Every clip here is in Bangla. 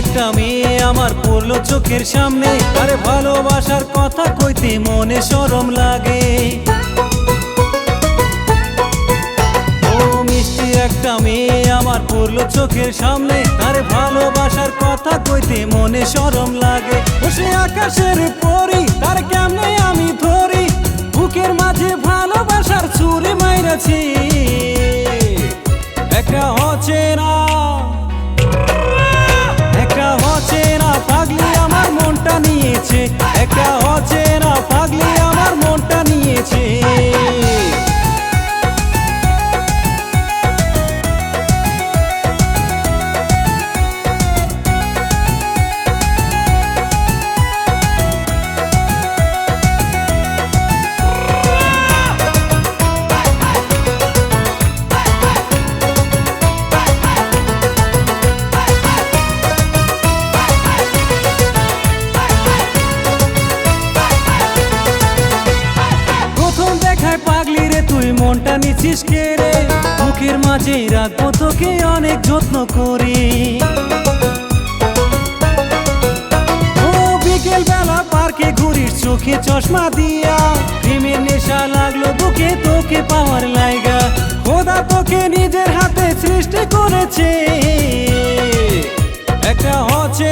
একটা মেয়ে আমার পড়ল চোখের সামনে। আরে ভালোবাসার কথা কইতে মনে সরম লাগে। একটা মেয়ে আমার পড়ল চোখের সামনে। তার ভালোবাসার কথা কইতে মনে সরম লাগে। আকাশের পরি, তার কেমনে আমি ধরি? বুকের মাঝে ভালোবাসার ছুরি। মাইরাছি প্রথম পাগলি রে, তুই মনটা নিছিস কে রে? মুখের মাঝে রাখব তোকে অনেক যত্ন করি। ঘুরিস, চোখে চশমা দিয়া। প্রেমের নেশা লাগল, বুকে তোকে পাওয়ার লাইগা খোদা তোকে নিজের হাতে সৃষ্টি করেছে। একটা হচ্ছে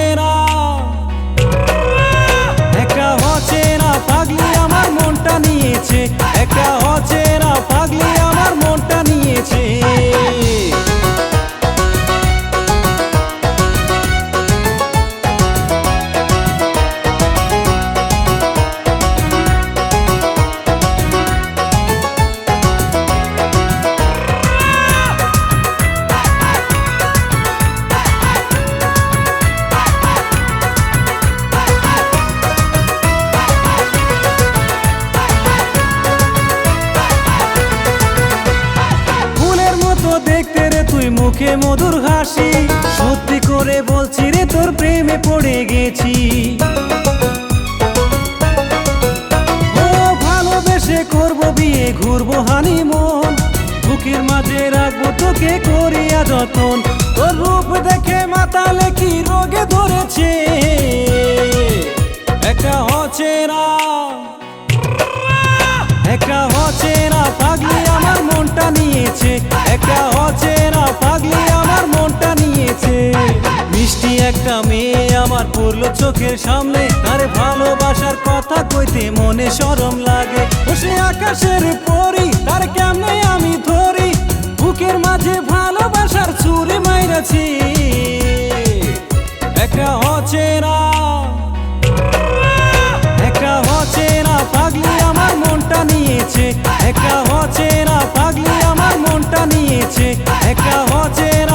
মুখে মধুর হাসি, সত্যি করে বলছি রে, তোর প্রেমে পড়ে গেছি। ভালোবেসে করব বিয়ে, ঘুরবো হানিমুন বুকের মাঝে রাখব তোকে, করিয়া যতন। তোর রূপ দেখে মাতালে কি রোগে ধরেছে। একটা হচ্ছে না, একটা হচ্ছে পাগলি নিয়েছে। একটা হচ্ছে না, পাগলি আমার মনটা নিয়েছে। মিষ্টি একটা মেয়ে আমার পড়ল চোখের সামনে। তার ভালোবাসার কথা কইতে মনে সরম লাগে। বসে আকাশের পরি, তার কেমনে আমি ধরি? বুকের মাঝে ভালোবাসার ছুরি মাইরাছি। একটা হচ্ছে না। একটা হচ্ছে না, পাগলি আমার মনটা নিয়েছে। একটা হচ্ছে হয়েছে একা হজে